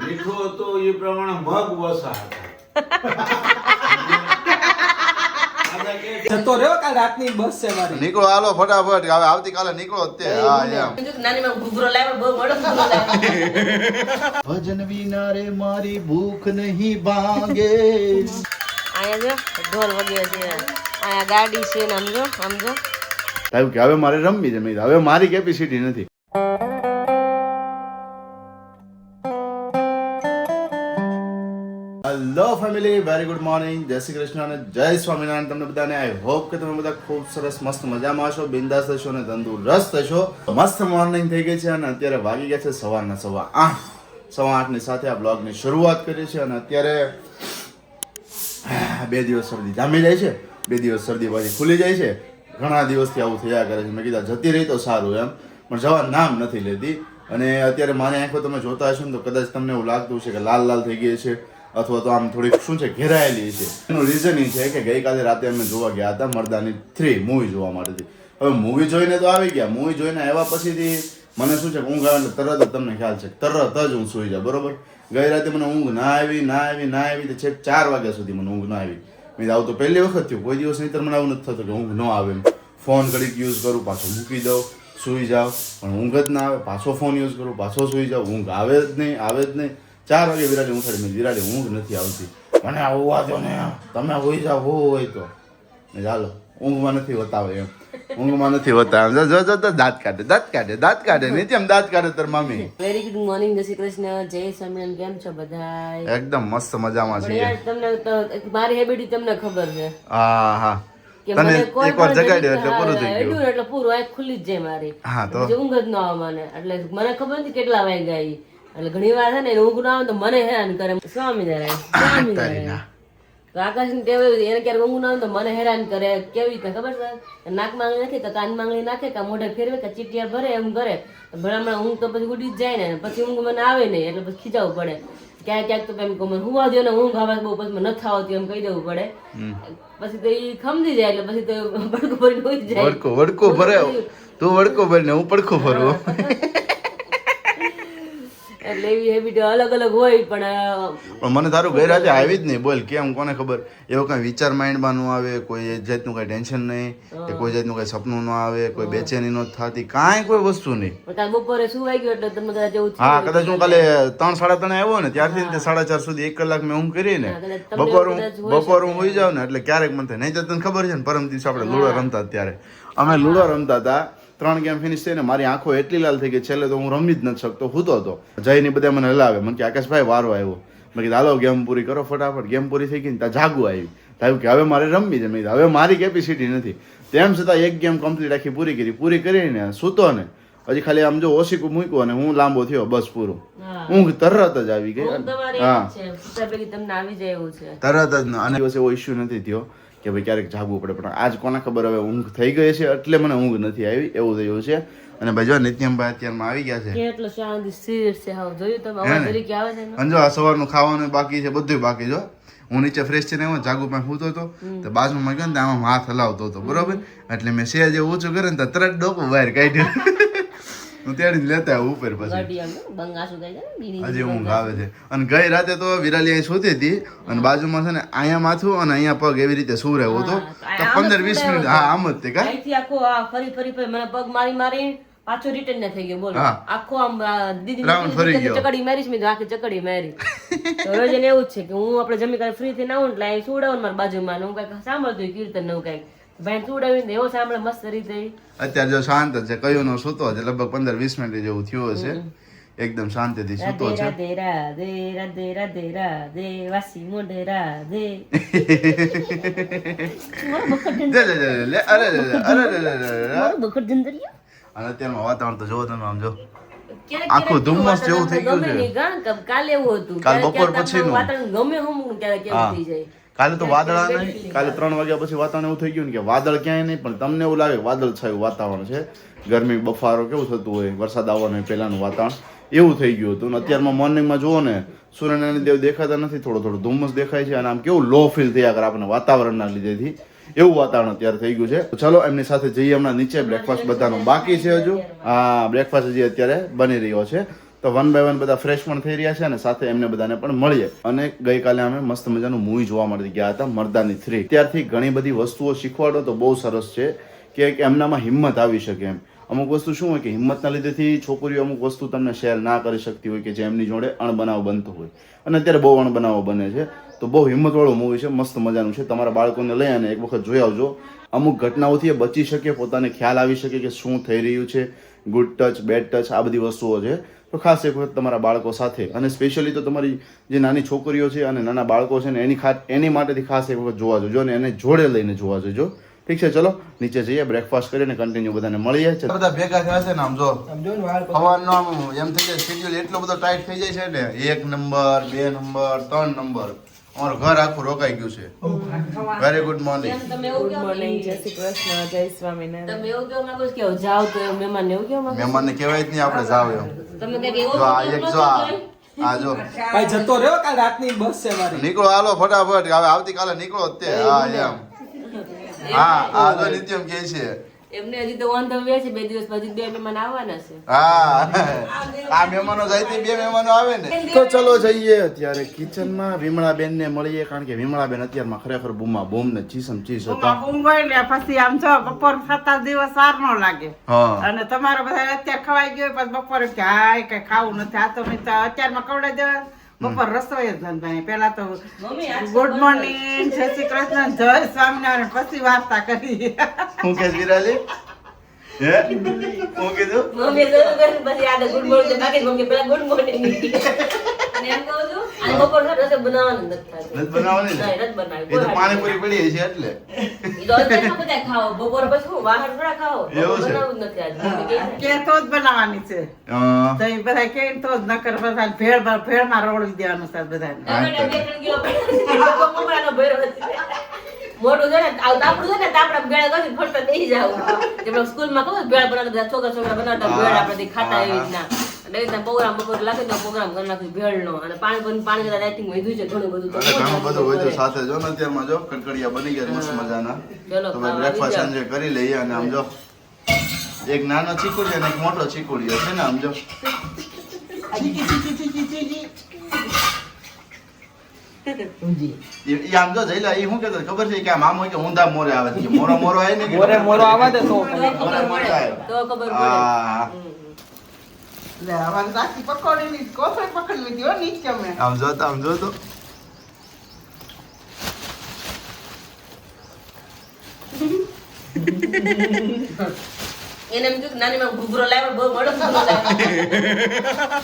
મીઠું હતો એ પ્રમાણે મગ વસા હતા. જતો રહ્યો કાલ રાતની બસ છે મારી. નીકળો હાલો ફટાફટ. હવે આવતીકાલે નીકળો તે. હા એમ. નાની માં ઘૂઘરો લાવ્યો બહુ મોટો ઘૂઘરો લાવ્યો. ભજન વિના રે મારી ભૂખ નહીં ભાંગે. અહીંયા જો ઢોલ વગે છે. અહીંયા ગાડી છે ને આમ જો આમ જો. કે હવે મારે રમવી છે? હવે મારી કેપેસિટી નથી. Hello family very good morning જય શ્રી કૃષ્ણ અને જય સ્વામિનારાયણ તમને બધાને. આઈ હોપ કે તમે બધા ખૂબ સરસ મસ્ત મજામાં હશો, બિંદાસ થશો અને તંદુરસ્ત થશો. મસ્ત મોર્નિંગ થઈ ગઈ છે અને અત્યારે વાગી ગયા છે સવારના સવા આઠ. સવા આઠની સાથે આ બ્લોગની શરૂઆત કરી છે અને અત્યારે બે દિવસ શરદી જામી જાય છે. બે દિવસ શરદી પાછી ખુલી જાય છે. ઘણા દિવસથી આવું થયા કરે છે. મેં કીધા જતી રહી તો સારું એમ, પણ જવા નામ નથી લેતી. અને અત્યારે મારી આંખો તમે જોતા હશો ને તો કદાચ તમને એવું લાગતું છે કે લાલ લાલ થઈ ગઈ છે. અથવા તો આમ થોડીક શું છે, ઘેરાયેલી છે. એનું રીઝન એ છે કે ગઈકાલે રાતે અમે જોવા ગયા હતા મરદાની થ્રી મૂવી જોવા માટેથી. હવે મૂવી જોઈને તો આવી ગયા. મૂવી જોઈને આવ્યા પછીથી મને શું છે, ઊંઘ આવે એટલે તરત જ તમને ખ્યાલ છે, તરત જ હું સુઈ જાઉં, બરોબર? ગઈ રાતે મને ઊંઘ ના આવી ના આવી ના આવી, તો છેક ચાર વાગ્યા સુધી મને ઊંઘ ના આવી. મેં આવું તો પહેલી વખત થયું. કોઈ દિવસ નહીં મને આવું નથી થતું કે ઊંઘ ન આવે ફોન ઘડીક યુઝ કરું, પાછો મૂકી દઉં, સૂઈ જાઉં. પણ ઊંઘ જ ના આવે. પાછો ફોન યુઝ કરું, પાછો સૂઈ જાઉં. ઊંઘ આવે જ નહીં, આવે જ નહીં. ચાર વાગે વિરાડી ઉઠાડી મેં વિરાડી ઊંઘ નથી આવતી. મને આવવા દો ને તમે હોઈ જાઓ હો હોય તો. ને ચાલો ઊંઘમાં નથી બતાવે એમ. ઊંઘમાં નથી હોતા જો જો જો દાંત કાઢે દાંત કાઢે દાંત કાઢે. નીચે આમ દાંત કાઢે તાર મામી. વેરી ગુડ મોર્નિંગ જય શ્રી કૃષ્ણ જય સ્વામિનારાયણ કેમ છો બધા એકદમ મસ્ત મજામાં છે યાર તમને મારી હેબિટ તમને ખબર છે. હા હા. તને એકવાર જગાડ્યો એટલે પૂરું થઈ ગયું. એટલે પૂરું આંખ ખુલી જ જાય મારી. હા તો? ઊંઘ જ ન આવે મને. એટલે મને ખબર નથી કેટલા વાગ્યા એટલે ઘણી વાર છે ને ઊંઘ ના આવે તો મને હેરાન કરે. સ્વામિનારાયણ સ્વામિનારાયણ તો આકાશ ને. ટેવ એને ક્યારે ઊંઘ ના આવે તો મને હેરાન કરે. કેવી રીતે ખબર છે? નાક માંગણી નાખે કે કાન માંગણી નાખે કે મોઢે ફેરવે કે ચીટિયા ભરે એમ કરે. ભલામણ ઊંઘ તો પછી ઉડી જ જાય ને પછી ઊંઘ મને આવે નહીં એટલે પછી ખીજાવું પડે. ક્યાંક ક્યાંક તો એમ કહું હુવા દો ને ઊંઘ આવે બહુ પછી ન નથી આવતી એમ કહી દેવું પડે. પછી તો એ ખમજી જાય એટલે પછી તો વડકો ભરીને હોઈ જાય. વડકો વડકો ભરે. તું વડકો ભરીને હું પડખો ભરું. એટલે એવી હેબિટ અલગ અલગ હોય પણ પણ મને તારું ગઈ રાતે આવી જ નહીં. બોલ કેમ કોને ખબર? એવો કઈ વિચાર માઇન્ડમાં ન આવે કોઈ જાતનું કઈ ટેન્શન નહીં કે કોઈ જાતનું કઈ સપનું ન આવે કોઈ બેચેની ન થતી કાંઈ કોઈ વસ્તુ નહીં. કાલ બપોરે શું વાગ્યું એટલે તમે કદાચ એવું હા કદાચ હું કાલે ત્રણ સાડા ત્રણ આવ્યો ને ત્યારથી તે સાડા ચાર સુધી એક કલાક મેં ઊંઘ કરી ને. બપોર હું બપોર હું હોઈ જાઉં ને એટલે ક્યારેક મને નહીં તો તને ખબર છે ને પરમ દિવસે આપણે લુડો રમતા ત્યારે અમે લુડો રમતા હતા. ત્રણ ગેમ ફિનિશ થઈને મારી આંખો એટલી લાલ થઈ ગઈ છેલ્લે તો હું રમી જ નથી શકતો હૂતો હતો. જઈને બધા મને હલાવે. મને કે આકાશભાઈ વારો આવ્યો. મેં કીધું હાલો ગેમ પૂરી કરો ફટાફટ. ગેમ પૂરી થઈ ગઈ ને ત્યાં જાગું આવી થયું કે હવે મારે રમવી છે. મેં કીધું હવે મારી કેપેસિટી નથી. તેમ છતાં એક ગેમ કમ્પ્લીટ આખી પૂરી કરી. પૂરી કરીને સૂતો ને હજી ખાલી આમ જો ઓશીકું મૂક્યું અને હું લાંબો થયો બસ પૂરું. હા. ઊંઘ તરત જ આવી ગઈ. હા એવી જ છે. સુતા પહેલી તમને આવી જાય એવું છે. તરત જ અને દિવસે એવો ઇશ્યુ નથી થયો. કે ભાઈ ક્યારેક જાગવું પડે. પણ આજ કોને ખબર હવે ઊંઘ થઈ ગઈ છે? એટલે મને ઊંઘ નથી આવી. એવું થયું છે. અને ભાઈ જો નિત્યમભાઈ અત્યારમાં આવી ગયા છે. કેટલો શાંતિ સ્થિર છે. હાવ જોયું તમે? અવાજ તરીકે આવે છે? અને જો આ સવારનું ખાવાનું બાકી છે બધું બાકી જો હું. નીચે ફ્રેશ થઈને આવ્યો જાગુ પાસે સૂતો હતો. તો બાજુમાં ગયો ને આમાં હાથ હલાવતો હતો બરોબર? એટલે મેં શેર જે ઓછું કરે ને તો તરત ડોકું બહાર કાઢ્યું. હું તેડી લેતા આવું ઉપર પછી. હજી ઊંઘ આવે છે. અને ગઈ રાતે તો વિરાલી અહીં સૂતી હતી અને બાજુમાં છે ને અહીંયા માથું અને અહીંયા પગ એવી રીતે શું રહ્યો હતો? તો પંદર વીસ મિનિટ હા આમ જ તે કા? ફરી ફરી ફરી મને પગ મારી મારી પાછો રિટર્ન ના થઈ ગયો બોલો. આખો આમ દીદી. ચકડી મેરી મેં આખી ચકડી મેરી. તો રોજ એને એવું જ છે કે હું આપણે જમી કાલે ફ્રી થઈને આવું ને એટલે અહીં સુડાવું મારા બાજુમાં હું કંઈક સાંભળતું કીર્તન ને એવું કંઈક. ભાઈ સુવડાવીને એવો સાંભળે મસ્ત રીતે. અત્યારે જો શાંત છે. કયું નો સૂતો છે. લગભગ પંદર વીસ મિનિટ જેવું થયું હશે. એકદમ શાંતિથી સૂતો છે. રાધે રાધે રાધે રાધે રાધે વાસી મોઢે રાધે. લે, અરે, અરે. મારું બખર જંદરિયા? અને અત્યારમાં વાતાવરણ તો જોવો તમે આમ જો. આખો ધુમ્મસ જેવું થઈ ગયું છે. કાલે એવું હતું. કાલ બપોર પછી. વાતાવરણ ગમે હું ક્યારે કેવું થઈ જાય. કાલે તો વાદળા નહીં કાલે ત્રણ વાગ્યા પછી વાતાવરણ એવું થઈ ગયું ને કે વાદળ ક્યાંય નહીં પણ તમને એવું લાગે વાદળ છાયું વાતાવરણ છે. ગરમી બફારો કેવું થતું હોય વરસાદ આવવાનો પહેલાંનું વાતાવરણ એવું થઈ ગયું હતું. અને અત્યારમાં મોર્નિંગમાં જુઓ ને સૂર્યનારાયણ દેવ દેખાતા નથી થોડો થોડો ધુમ્મસ દેખાય છે અને આમ કેવું લો ફીલ થયા કરે આપણે વાતાવરણના લીધેથી એવું વાતાવરણ અત્યારે થઈ ગયું છે. ચલો એમની સાથે જઈએ હમણાં નીચે બ્રેકફાસ્ટ બધાનો. બાકી છે હજુ? હા બ્રેકફાસ્ટ હજી અત્યારે બની રહ્યો છે. તો વન બાય વન બધા ફ્રેશ પણ થઈ રહ્યા છે અને સાથે એમને બધાને પણ મળીએ. અને ગઈકાલે અમે મસ્ત મજાનું મૂવી જોવા મળી ગયા હતા, મરદાની થ્રી ત્યારથી ઘણી બધી વસ્તુઓ શીખવાડો તો બહુ સરસ છે કે એમનામાં હિંમત આવી શકે એમ. અમુક વસ્તુ શું હોય કે હિંમતના લીધેથી છોકરીઓ અમુક વસ્તુ તમને શેર ના કરી શકતી હોય કે જે એમની જોડે અણબનાવ બનતો હોય. અને અત્યારે બહુ અણબનાવો બને છે. તો બહુ હિંમતવાળું મૂવી છે, મસ્ત મજાનું છે. તમારા બાળકોને લઈ અને એક વખત જોઈ આવજો. અમુક ઘટનાઓથી એ બચી શકે, પોતાને ખ્યાલ આવી શકે કે શું થઈ રહ્યું છે. ગુડ ટચ બેડ ટચ આ બધી વસ્તુઓ છે. તો ખાસ એક વખત તમારા બાળકો સાથે. અને સ્પેશિયલી તો તમારી જે નાની છોકરીઓ છે અને નાના બાળકો છે ને એની ખાસ એની માટેથી ખાસ એક વખત જોવા જોજો અને એને જોડે લઈને જોવા જોજો. ઠીક છે ચલો નીચે જઈએ બ્રેકફાસ્ટ કરીને કન્ટિન્યુ બધાને મળીએ. બધા ભેગા થયા છે ને આમ જો. સમજો ને વાળ હવાનો આમ એમ થઈ જાય શેડ્યુલ એટલો બધો ટાઈટ થઈ જાય છે ને એક નંબર બે નંબર ત્રણ નંબર અમારું ઘર આખું રોકાઈ ગયું છે. Very good morning good morning જય શ્રી કૃષ્ણ જય સ્વામિનારાયણ. તમે એવું કેવું માંગો છો કે જાવ તો મહેમાન એવું કેવું માંગો છો? મહેમાનને કહેવાય જ નહીં આપણે જાવ એમ. તમે કે એવું જો આ એક જો આ? જો. ભાઈ જતો રહ્યો કાલ રાતની બસ છે મારી. નીકળો હાલો ફટાફટ. હવે આવતીકાલે નીકળો તે. હા એમ. હા આ જો નિત્યમ કહે છે. એમને હજી તો on the way છે બે દિવસ પછી બે મહેમાન આવવાના છે. હા. આ મહેમાનો જાય તે બે મહેમાનો આવે ને. તો ચલો જઈએ અત્યારે કિચનમાં. વિમળા બેન ને મળીએ કારણ કે વિમળા બેન અત્યારમાં ખરેખર બૂમા બૂમ ને ચીસમ ચીસ હતા. ઊંઘોય ને પછી આમ છો બપોર થતા દિવસ સાર નો લાગે. અને તમારો બધા અત્યારે ખવાઈ ગયો પછી બપોરે કે હાય કઈ ખાવું નથી. આ તો મેં તો અત્યારમાં કવડાઈ દેવા બપોર રસોઈ જ ધંધા પેલા તો ગુડ મોર્નિંગ જય શ્રી કૃષ્ણ જય સ્વામિનારાયણ. પછી વાર્તા કરી હું કે વિરાલી? હે? હું કીધું? મમ્મી શરૂ પછી આગળ ગુડ મોર્નિંગ બાકી મમ્મી પેલા ગુડ મોર્નિંગ અને એમ કહું છું અને બપોર સાથે રસોઈ બનાવવાનું નથી બનાવવાની ને? નહીં, નથી બનાવી. એ તો પાણીપુરી પડી છે એટલે. ઈ તો બધા ખાઓ. બપોર પછી હું બહાર થોડા ખાઓ? બનાવવું નથી આજ. મમ્મી કહે છે. કે તો જ બનાવવાની છે. તો એ બધા કે તો જ નકર બધા ભેળ ભેળમાં રોળી દેવાનું છે બધાને ટમેટા બે ત્રણ કિલો પડ્યા છે. મમરાનો ભર્યો છે. મોટું છે ને આ તાપડું છે ને તાપડા ભેળા કરી ફરતા નહીં જાવ સ્કૂલમાં ખબર ભેળ બનાવતા છોકરા છોકરા બનાવતા ભેળ આપણે ખાતા એવી રીતના. એટલે પ્રોગ્રામ બપોરે લાગે તો પ્રોગ્રામ કરી નાખ્યું ભેળનો. અને પાણી પાણી પાણી કરતા રાઇટિંગ વધ્યું છે ઘણું બધું. ઘણું બધું હોય સાથે જો ને અત્યારમાં જો કડકડિયા બની ગયા મસ્ત મજાના. બ્રેકફાસ્ટ આવી કરી લઈએ અને આમ જો એક નાનો ચીકુડી અને એક મોટો ચીકુડીઓ છે ને આમ જો. આમ જો જઈલા એ શું કેતો ખબર છે? કે આ મામો કે ઊંધા મોરે આવે છે. મોરો મોરો આવે ને મોરે મોરો તો તો મોરે મોરે આવે. તો ખબર પડે. હા લે હવે રાતી પકોડીની કોથળી પકડી લીધી હો નીચે મેં આમ જો તો આમ જો તો. એને એમ થયું નાની માં ઘૂઘરો લાવ્યો બહુ મોટો ઘૂઘરો લાવ્યો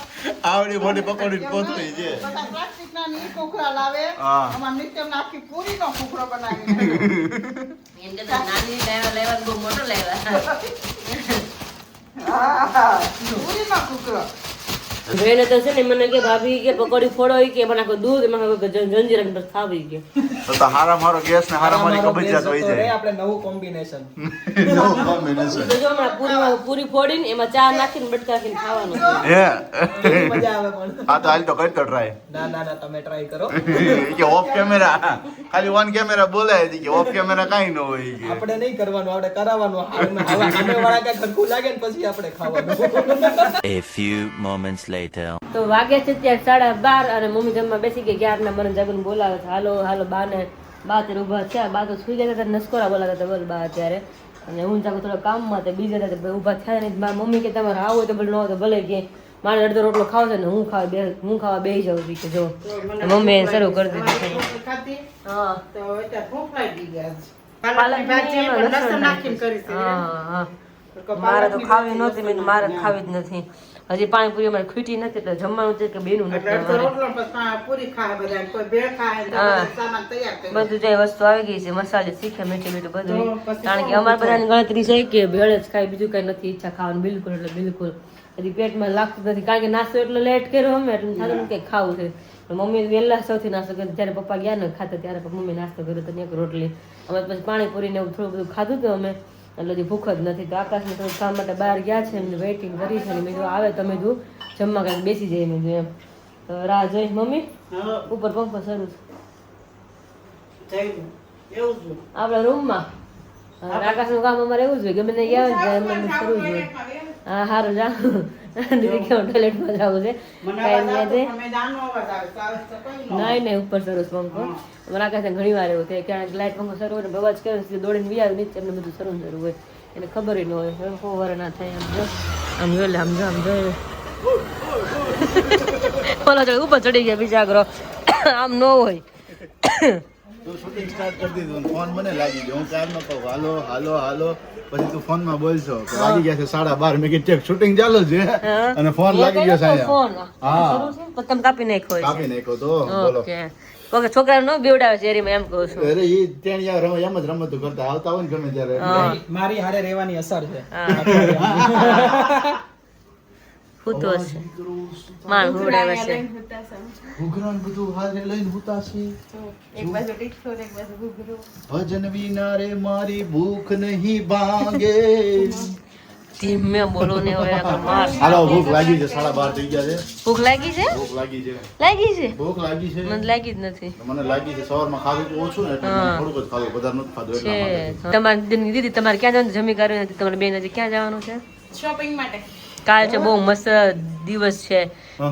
આવડી મોટી પકોડી પોતરી છે. બધા પ્લાસ્ટિકના ની કુકરા લાવે. આમાં નિત્યમ પૂરી નો કુકરો બનાવી. એમ કે નાની લાવ્યા લાવ્યા બહુ મોટો લાવ્યા. બેન તો છે ને મને કે ભાભી કે પકોડી ફોડો કે, મને આખો દૂધ એમાં જંજીર ખાવી કે. તો તો હારા મારો ગેસ ને હારા મારી કબજિયાત હોય જાય. આપણે નવું કોમ્બિનેશન નવું કોમ્બિનેશન જો હમણાં પૂરી પૂરી ફોડીને એમાં ચા નાખીને બટકા નાખીને ખાવાનું. હે. મજા આવે પણ. હા તો હાલ તો કરતો ટ્રાય ના ના ના તમે ટ્રાય કરો. કે ઓફ કેમેરા ખાલી વન કેમેરા બોલાય છે કે ઓફ કેમેરા કાઈ ન હોય કે. આપણે નહીં કરવાનું આપણે કરાવવાનું. હવે સામે વાળા કે ખરખું લાગે ને પછી આપણે ખાવાનું. A few moments later. તો વાગે છે ત્યાં સાડા બાર અને મમ્મી જમવા બેસી ગઈ ક્યારના મને જાગુને બોલાવે છે. હાલો હાલો બા ને બા ત્યારે ઊભા થયા બા તો સુઈ ગયા હતા નસકોરા બોલાતા હતા બોલ બા અત્યારે. અને હું જાગું થોડા કામમાં તે બીજા હતા ઊભા થયા નહીં. મારા મમ્મી કે તમારે આવો તો ભલે ન હોય તો ભલે કે મારે અડધો રોટલો ખાવો છે ને હું ખાવા બે હું ખાવા બેસી જાઉં છું કે જો. મમ્મી શરૂ કરી દીધી. હા. તો ફૂંફાઈ ગઈ ગયા પાલકની ભાજી લસણ નાખીને કરી હા હા. મારે તો ખાવી નથી નહોતી મેં મારે ખાવી જ નથી. હજી પાણીપુરી અમારે ખૂટી નથી એટલે જમવાનું છે કે બેનું નથી બધા જે વસ્તુ આવી ગઈ છે મસાલે શીખે મીઠું મીઠું બધું. કારણ કે અમારે બધાની ગણતરી છે કે ભેળ જ ખાય બીજું કઈ નથી ઈચ્છા ખાવાનું બિલકુલ એટલે બિલકુલ. હજી પેટમાં લાગતું નથી કારણ કે નાસ્તો એટલો લેટ કર્યો અમે એટલે થતું કઈ કે ખાવું છે. મમ્મી વહેલા સૌથી નાસ્તો કર્યો જ્યારે પપ્પા ગયા ને ખાતા ત્યારે મમ્મી નાસ્તો કર્યો તો એક રોટલી. અમે પછી પાણીપુરી ને એવું થોડું બધું ખાધું હતું અમે. એટલે હજી ભૂખ જ નથી. તો આકાશને થોડું કામ માટે બહાર ગયા છે? એમને વેઇટિંગ કરી છે મેં કીધું આવે તમે જો જમવા કાંઈક બેસી જાય. મેં જો એમ. તો રાહ જોઈ મમ્મી ઉપર પંખો શરૂ છે. જ. આપણા રૂમમાં. આકાશનું કામ અમારે એવું જ હોય ગમે નહીં એમ કરવું જ હોય. હા સારું જા. દીદી કે ટોયલેટમાં જવું છે. કાંઈ નહીં ઉપર સરસ પંખો. મને છે ઘણી વાર એવું થાય ક્યાંક લાઇટ પંખો શરૂ હોય ને બવાજ કરે દોડીને આવે નીચે એમને બધું શરૂ શરૂ હોય. એને ખબર ન હોય સો વાર ના થાય આમ જો. આમ જો આમ જો આમ જો. બોલો ચડી ઉપર ચડી ગયા બીજા ગ્રહ આમ ન હોય. તું શૂટિંગ સ્ટાર્ટ કરી દીધું ફોન મને લાગી ગયો. હું ક્યારનો કહું હાલો હાલો હાલો. પછી તું ફોનમાં બોલશો. કે વાગી ગયા છે સાડા બાર. મેં કીધું શૂટિંગ ચાલુ છે. અને ફોન લાગી ગયો સાહેબ. ફોન હા. તમે કાપી નાખ્યો કાપી નાખ્યો તો બોલો. છોકરા નો બીવડાવે છે એમ કહું છું. અરે એ ત્યાં યાર રમ એમ જ રમતું કરતા. આવતા હોય ને ગમે ત્યારે. મારી હારે રહેવાની અસર છે. ફૂતો છે. માણ ઘોડાવે છે. ઘૂઘરા બધું હારે લઈને હુતા છે. એક બાજુ ને એક બાજુ ઘૂઘરું. ભજન વિના રે મારી ભૂખ નહીં ભાંગે. ધીમે બોલો ને હવે માર. હાલો ભૂખ લાગી છે સાડા બાર થઈ ગયા છે. ભૂખ લાગી છે? ભૂખ લાગી છે. લાગી છે? ભૂખ લાગી છે. મને લાગી જ નથી. મને લાગી છે સવારમાં ખાધું તો ઓછું ને એટલે. થોડુંક જ ખાધું વધારે નથી ખાધું એટલા માટે તમારી દીદી દીદી તમારે ક્યાં જવાનું? જમી કર્યું નથી તમારે બેન હજી ક્યાં જવાનું છે? શોપિંગ માટે. કાલ છે બહુ મસ્ત દિવસ છે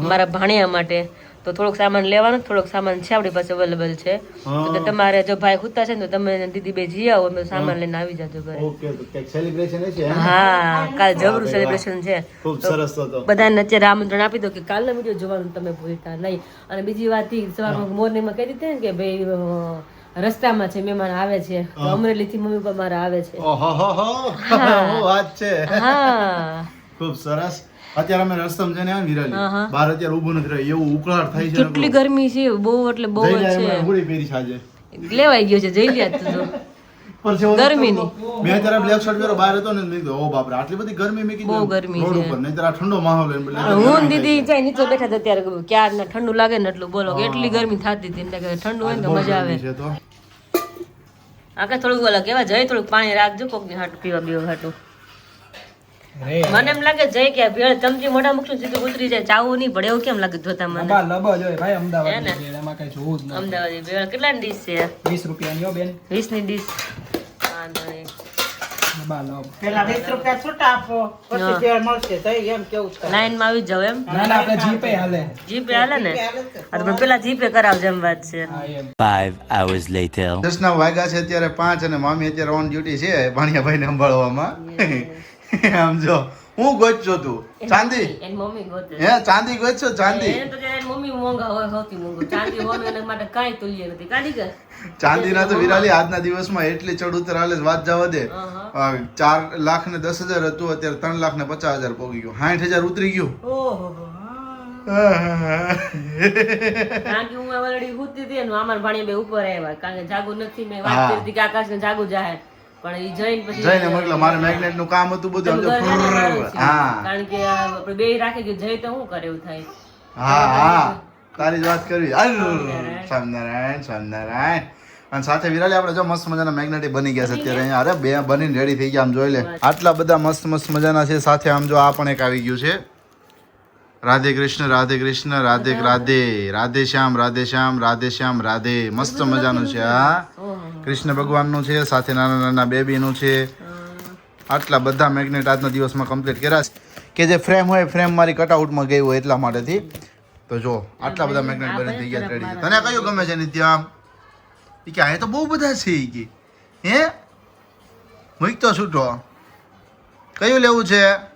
મારા ભાણિયા માટે. તો થોડોક સામાન લેવાનો થોડોક સામાન છે આપણી પાસે અવેલેબલ છે. તો તમારે જો ભાઈ હુતા છે ને તો તમે દીદી બે જઈ આવો અમે સામાન લઈને આવી જાજો ઘરે. ઓકે તો કંઈક સેલિબ્રેશન છે હા? કાલ જબરું સેલિબ્રેશન છે. ખૂબ સરસ તો બધાને અત્યારે આમંત્રણ આપી દો કે કાલનો વીડિયો જોવાનું તમે ભૂલતા નહીં. અને બીજી વાત ઈ સવારમાં મોર્નિંગમાં કહી દીધી ને કે ભાઈ રસ્તામાં છે મહેમાન આવે છે. અમરેલી થી મમ્મી પપ્પા મારા આવે. છે. હા. ખૂબ સરસ. અત્યારે અમે રસ્તમ છે ને વિરાલી બહાર અત્યારે ઊભું નથી રહ્યું. એવું ઉકળાટ થાય છે કેટલી ગરમી છે બહુ એટલે બહુ છે. હુડી પહેરી સાંજે લેવાઈ ગયો છે જઈ લ્યા તું ગરમીની. મેં અત્યારે બ્લેક શર્ટ પહેરો બહાર હતો ને મેં કીધું ઓ બાપરે આટલી બધી ગરમી મેં કીધું બહુ ગરમી રોડ છે. ઉપર. નહીં આ ઠંડો માહોલ હું દીદી જાય નીચે બેઠા હતા ત્યારે ક્યાર ને ઠંડુ લાગે ને એટલું બોલો એટલી ગરમી થતી હતી. એટલે ઠંડુ હોય ને તો મજા આવે. ગરમી છે તો. આખા થોડુંક ઓલા કેવા જય થોડુંક પાણી રાખજો કોકની હાટું પીવા બીવા હાટું. મને એમ લાગે જય કે ભેળ ચમચી મોઢા મૂકશું સીધું ઉતરી જાય. ચાવું નહીં પડે એવું કેમ લાગે જોતા મને? લબા લબા જોઈએ ભાઈ અમદાવાદ ભેળ એમાં કઈ જોવું જ નથી. અમદાવાદી ભેળ કેટલાની ડીશ છે? વીસ રૂપિયાની હો બેન. 20 ની ડીશ હા નહીં. બા લબ. પેલા 20 રૂપિયા છૂટા આપો પછી ભેળ મળશે તઈ એમ કેવું છે? લાઈનમાં આવી જાવ એમ? ના ના આપણે જીપે હાલે. જીપે હાલે ને? તો પેલા જીપે કરાવજો એમ વાત છે. હા એમ. Five hours later. દસના વાગ્યા છે અત્યારે પાંચ અને મામી અત્યારે ઓન ડ્યુટી છે ભાણિયાભાઈને સંભાળવામાં. આમ જો હું ગોચજો તું. ચાંદી. એની મમ્મી ગોતે. હે ચાંદી ગોચજો ચાંદી. એને તો જયારે મમ્મી મોંઘા હોય સૌથી મોંઘું. ચાંદી હોનું એના માટે કાંઈ તુલ્ય નથી. કાઢી કર. ચાંદીના તો વિરાલી આજના દિવસમાં એટલી ચડ ઉતર હાલે વાત જવા દે. ચાર લાખ ને દસ હજાર હતું અત્યારે ત્રણ લાખ ને પચાસ હજાર પોગી ગયું. સાઠ હજાર ઉતરી ગયું. કારણ કે હું અમારી હુતી હતી ને અમારા ભાણી બે ઉપર આવ્યા. કારણ કે જાગુ નથી મેં વાત. કરી હતી કે આકાશ ને જાગુ જાહે. પણ એ જઈને પછી જઈને મોકલા મારે મેગ્નેટનું કામ હતું બધું. હા. કારણ કે આપણે બે રાખી કે જઈ તો શું કરે એવું થાય. હા હા. તારી જ વાત કરવી સ્વામિનારાયણ. સ્વામિનારાયણ અને સાથે વિરાલી આપણે જો મસ્ત મજાના મેગ્નેટિક બની ગયા છે અત્યારે અહીંયા. અરે બે બનીને રેડી થઈ ગયા આમ જોઈ લે. આટલા બધા મસ્ત મસ્ત મજાના છે. સાથે આમ જો આ પણ એક આવી ગયું છે. રાધે કૃષ્ણ રાધે કૃષ્ણ રાધે રાધે. રાધે. શ્યામ રાધે શ્યામ રાધે શ્યામ રાધે. મસ્ત મજાનું છે આ કૃષ્ણ ભગવાનનું છે સાથે નાના નાના બેબીનું છે. આટલા બધા મેગ્નેટ આજના દિવસમાં કમ્પ્લીટ કર્યા છે. કે જે ફ્રેમ હોય ફ્રેમ મારી કટઆઉટમાં ગઈ હોય એટલા માટેથી. તો જો આટલા બધા મેગ્નેટ બની થઈ ગયા રેડી તને કયું ગમે છે નિત્યા? એ કે આ તો બહુ બધા છે એ કે. હે? મૂક તો છૂટો. કયું લેવું છે?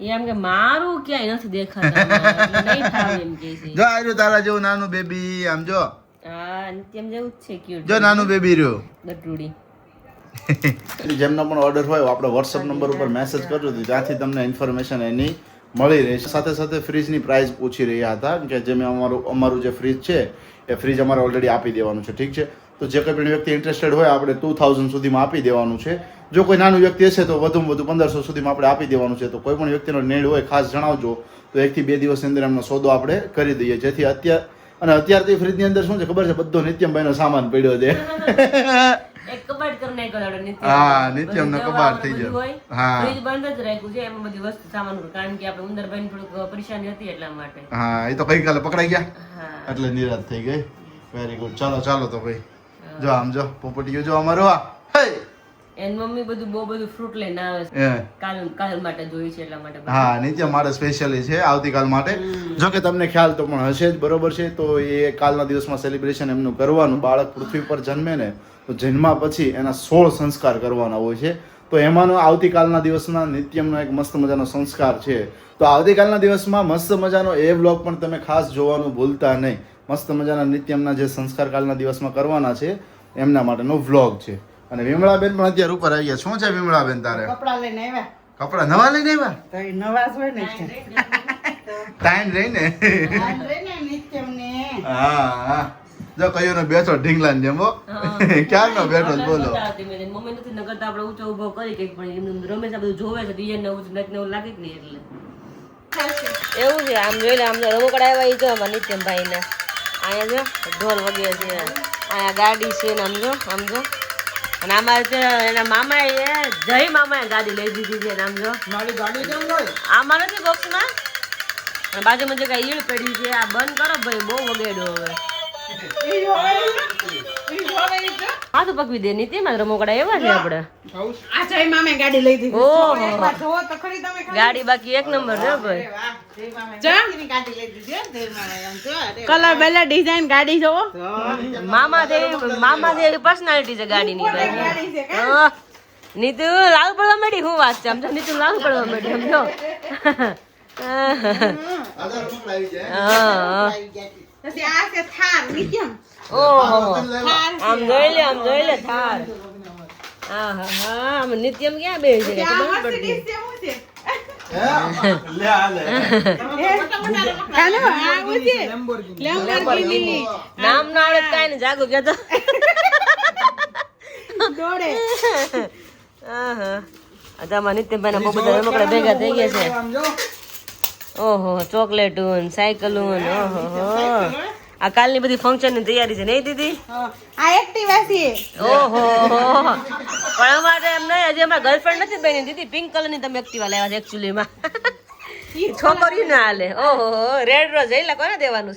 એમ કે મારું ક્યાંય નથી દેખાતા. એમ કે છે. જો આ તારા જેવું નાનું બેબી આમ જો. હા નિત્યમ જેવું જ છે ક્યુટ જો નાનું બેબી રહ્યું. ગટુડી જેમનો પણ ઓર્ડર હોય આપણે વોટ્સઅપ નંબર ઉપર મેસેજ કરજો તો ત્યાંથી તમને ઇન્ફોર્મેશન એની મળી રહેશે. સાથે સાથે ફ્રીજની પ્રાઇસ પૂછી રહ્યા હતા કે જે મેં અમારું અમારું જે ફ્રીજ છે એ ફ્રીજ અમારે ઓલરેડી આપી દેવાનું છે ઠીક છે? તો જે કોઈ પણ વ્યક્તિ ઇન્ટરેસ્ટેડ હોય આપણે ટુ થાઉઝન્ડ સુધીમાં આપી દેવાનું છે. જો કોઈ નાનું વ્યક્તિ હશે તો વધુમાં વધુ પંદરસો સુધીમાં આપણે આપી દેવાનું છે. તો કોઈ પણ વ્યક્તિનો નીડ હોય ખાસ જણાવજો. તો એકથી બે દિવસની અંદર એમનો સોદો આપણે કરી દઈએ. જેથી અત્યાર અને અત્યારથી ફ્રીજની અંદર શું છે ખબર છે? બધો નિત્યમભાઈનો સામાન પડ્યો છે. આપણે નિત્યમ. હા, કબાટ થઈ ગયો. હા. ફ્રીજ બંધ જ રાખ્યું છે. એમાં બધી વસ્તુ સામાન કારણ કે આપણે ઉંદરભાઈને થોડુંક પરેશાની હતી એટલા માટે. હા એ તો ગઈકાલે પકડાઈ ગયા? એટલે નિરાશ થઈ ગઈ. વેરી ગુડ ચાલો ચાલો તો ભાઈ. જો આમ જો પોપટીયો જો અમારો આ. હે! એન મમ્મી બધું બહુ બધું ફ્રૂટ લઈને આવે છે. કાલ કાલ માટે જોઈ છે એટલા માટે હા નિત્ય માટે સ્પેશિયલી છે આવતીકાલ માટે. જો કે તમને ખ્યાલ તો પણ હશે જ બરોબર છે? તો એ કાલના દિવસમાં સેલિબ્રેશન એમનું કરવાનું. બાળક પૃથ્વી પર જન્મે ને તો જન્મા પછી એના સોળ સંસ્કાર કરવાના હોય છે. તો એમાંનો આવતીકાલના દિવસના નિત્યમનો એક મસ્ત મજાનો સંસ્કાર છે. તો આવતીકાલના દિવસમાં મસ્ત મજાનો એ બ્લોગ પણ તમે ખાસ જોવાનું ભૂલતા નહીં. મસ્ત મજાના નિત્યમના જે સંસ્કાર કાલના દિવસમાં કરવાના છે એમના માટેનો વ્લોગ છે. અને વિમળાબેન પણ અત્યારે ઉપર આવી ગયા. શું છે વિમળાબેન તારે? કપડા લઈને આવ્યા. કપડા નવા લઈને આવ્યા? તો એ નવા જ હોય ને ટાઈમ રહીને. ને હા હા. જો કયો નો બેઠો ઢીંગલા ને જેમો ક્યાં નો બેઠો બોલો. મમ્મી નથી નગર તો આપણે ઊંચો ઊભો કરી કે પણ એમને રમેશ આ બધું જોવે છે ડિઝાઇન ને એવું ને એવું લાગે કે નહીં એટલે. એવું છે આમ જોઈને આમ રમકડા આવ્યા ઈ જો અમારા નિત્યમભાઈ ને અહીંયા જો ઢોલ વગે છે. અહીંયા ગાડી છે ને સમજો સમજો અને આમાં છે એના મામાએ જય મામાએ ગાડી લઈ દીધી છે સમજો મારી ગાડી કેમ હોય? આમાં નથી બોક્સમાં અને બાજુમાં જે કાંઈ ઈળ પડી છે આ બંધ કરો ભાઈ બહુ વગેડો હવે. હા તો પકવી દે નીતિમાં મોકડા એવા છે આપણે આ જય મામે ગાડી લઈ દીધી. ઓહો. એકવાર તો ખરી તમે ગાડી બાકી એક નંબર છે ભાઈ. જય મામે ગાડી લઈ દીધી જો, કલર બેલર ડિઝાઇન ગાડી જોવો. મામા દે મામા દે પર્સનાલિટી છે ગાડીની ભાઈ? નીતુ લાલ પડવા માંડી હું વાત છે? સમજો નીતુ લાલ પડવા મેડી સમજો હા ઓહો. આમ જોઈ લે આમ જોઈ લે થાર. હા હા હા? આમ નિત્યમ ક્યાં બે છે. નામ ના આવડે કાંઈ ને જાગો કે તો. દોડે. તો નિત્યમભાઈ ના બહુ બધા રમકડા ભેગા થઈ ગયા છે. ઓહો ચોકલેટું સાયકલું ઓહો આ કાલની બધી ફંક્શનની તૈયારી છે નહીં દીદી? આ એક્ટિવા છે. ઓહો પણ અમારે એમ નહીં હજી અમારા ગર્લફ્રેન્ડ નથી બની દીદી પિંક કલરની તમે એક્ટિવા લેવા છે એકચ્યુઅલી માં. છોકરીઓ ના હાલે. ઓહો રેડ રોઝ એટલે કોને દેવાનું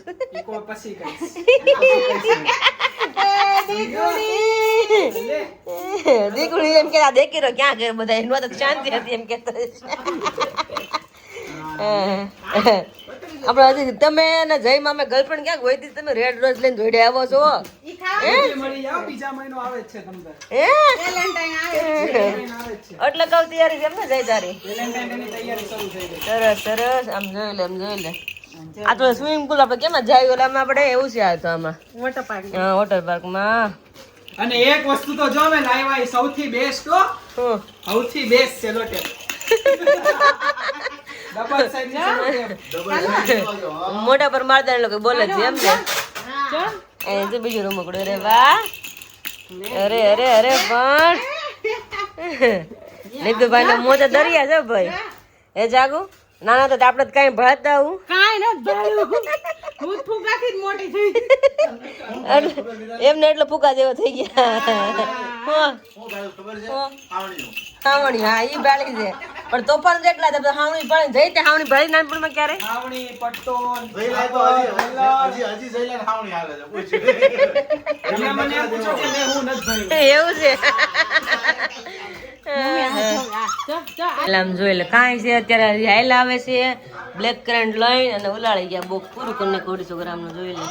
દીકરી. એમ કે આ દેખી રહ્યો ક્યાં ગયા બધા એનું તો શાંતિ હતી એમ કેતા આપણે હજી તમે અને જય મામે ગર્લફ્રેન્ડ ક્યાંક હોય તમે રેડ રોઝ લઈને જોડે આવો છો? એટલે કઉ તૈયારી કેમ ને જઈ તારી? વેલેન્ટાઇનની તૈયારી શરૂ થઈ ગઈ. સરસ સરસ. આમ જોઈ લે આમ જોઈ લે. આ તો સ્વિમિંગ પુલ આપણે કેમ જાય? ઓલામાં આપણે એવું છે આ તો આમાં. વોટર પાર્ક હા વોટર પાર્કમાં અને એક વસ્તુ તો જો મેં લાવ્યા સૌથી બેસ્ટ તો સૌથી બેસ્ટ સેલો ટેપ. મોઢા પર મારતા લોકો બોલે છે એમ ને. એ બીજું રમકડું અરે વાહ. અરે અરે અરે પણ. નીતુભાઈ ના મોજા દરિયા છે ભાઈ. એ જાગુ. નાના તો આપણે તો કઈ ભળતા હું કઈ નથી ભાળ્યું. જ મોટી થઈ. એમને એટલે ફૂકા જેવો થઈ ગયા. હા. હાવણી હા ઈ બાળી છે. પણ તોફાન જેટલા છે બધા હાવણી પડે જઈ તે હાવણી ભળી નાનપણમાં ક્યારે? હાવણી પટ્ટો તો હજી હજી જઈ હાવણી હાલે છે પૂછ. મને પૂછો કે મેં હું નથી એવું છે. આમ જોઈ લે. કાંઈ છે અત્યારે હાઈલ આવે છે. બ્લેક કરંટ લઈને અને ઉલાળી ગયા બોક. પૂરું કરીને અઢીસો ગ્રામ જોઈ લે.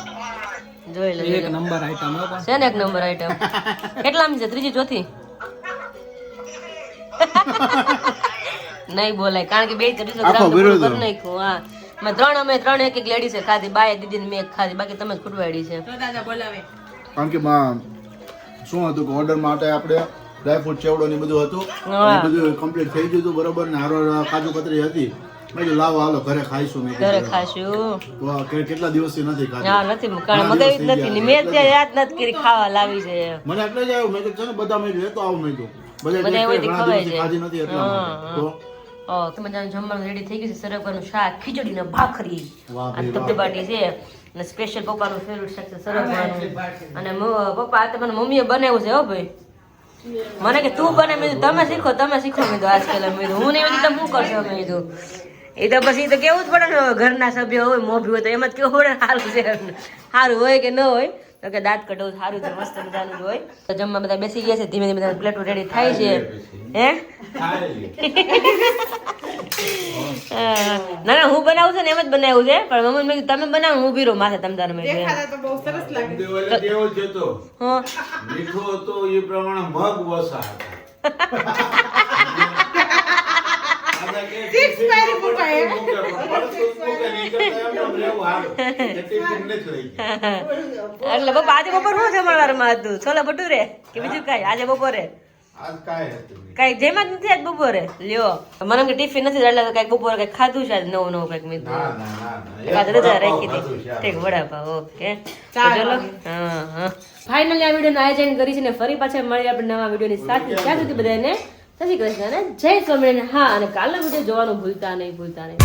જોઈ લે એક નંબર આઈટમ છે ને એક નંબર આઈટમ કેટલામી છે? ત્રીજી ચોથી? નહીં બોલાય કારણ કે બે ત્રીસો ગ્રામ. કરી નાખ્યું. હા. મેં ત્રણ અમે ત્રણ એક એક લેડીઝે ખાધી બાય દીદી ને મેં એક ખાધી. બાકી તમે જ ખૂટવાડી છે. તો દાદા બોલાવે. કારણ કે શું હતું કે ઓર્ડર માટે આપણે ડ્રાયફ્રૂટ ચેવડો ને બધું હતું. બધું કમ્પ્લીટ થઈ ગયું હતું બરોબર. ને હારો કાજુ કતરી હતી. મેં કીધું લાવો હાલો ઘરે ખાઈશું. મેં ઘરે ખાઈશું. ખાશું તો આ કેટલા દિવસથી નથી ખાધું? હા નથી કારણ મગાવી જ નથી. મેં ત્યાં યાદ નથી કરી ખાવા લાવી છે. મને એટલે જ આવ્યું. મેં કીધું છે બધા મેં લેતો આવું મેં કીધું બધા ખવાય છે. ખાધી નથી એટલા તો? તમે જાણો જમવાનું રેડી થઈ ગયું છે? સરગવાનું શાક ખીચડી ને ભાખરી. છે. અને સ્પેશિયલ પપ્પાનું ફેવરેટ શાક છે સરગવાનું. અને પપ્પા આ તમારા મમ્મીએ બનાવ્યું છે હો ભાઈ. મને કે તું બને મેં તમે શીખો તમે શીખો, મેં આજકાલ મેં હું નહીં તમે શું કરશો, મેં કીધું. એ તો પછી તો કેવું જ પડે ને, ઘરના સભ્યો હોય, મોભી હોય તો એમાં જ કેવું પડે સારું છે સારું હોય કે ન હોય કે દાંત કઢવું સારું છે મસ્ત મજાનું જ હોય. તો જમવા બધા બેસી ગયા છે ધીમે ધીમે બધા પ્લેટો રેડી થાય છે. હે. ના ના હું બનાવું છું ને એમ જ બનાવ્યું છે. પણ મમ્મી મેં તમે બનાવો હું ભીરો માથે તમ તારે મેં દેખાતા તો બહુ સરસ લાગે દેવાલે દેવો જ હતો મીઠો હતો એ પ્રમાણે મગ વસા હતા Six pair મૂકે, હે? એટલે પપ્પા આજે બપોર શું જમણવારમાં હતું છોલા ભટુરે કે બીજું કઈ? આજે બપોરે? કાંઈ કઈ જેમાં જ નથી આજ બપોરે? લ્યો. મને કે ટિફિન નથી એટલે કંઈક બપોરે કંઈક ખાધું છે આજ નવું નવું કંઈક મેં ના ના ના ના. રજા રાખી હતી ઠીક. વડાપાવ ઓકે. ચલો. હા હા. ફાઇનલી આ વિડીયોનું આયોજન કરી છે ને ફરી પાછા મળી આપણે નવા વિડીયોની સાથે. ત્યાં સુધી બધાને જય શ્રી કૃષ્ણ જય સ્વામિનારાયણ. હા અને કાલનો વીડિયો જોવાનું ભૂલતા નહીં ભૂલતા નહીં.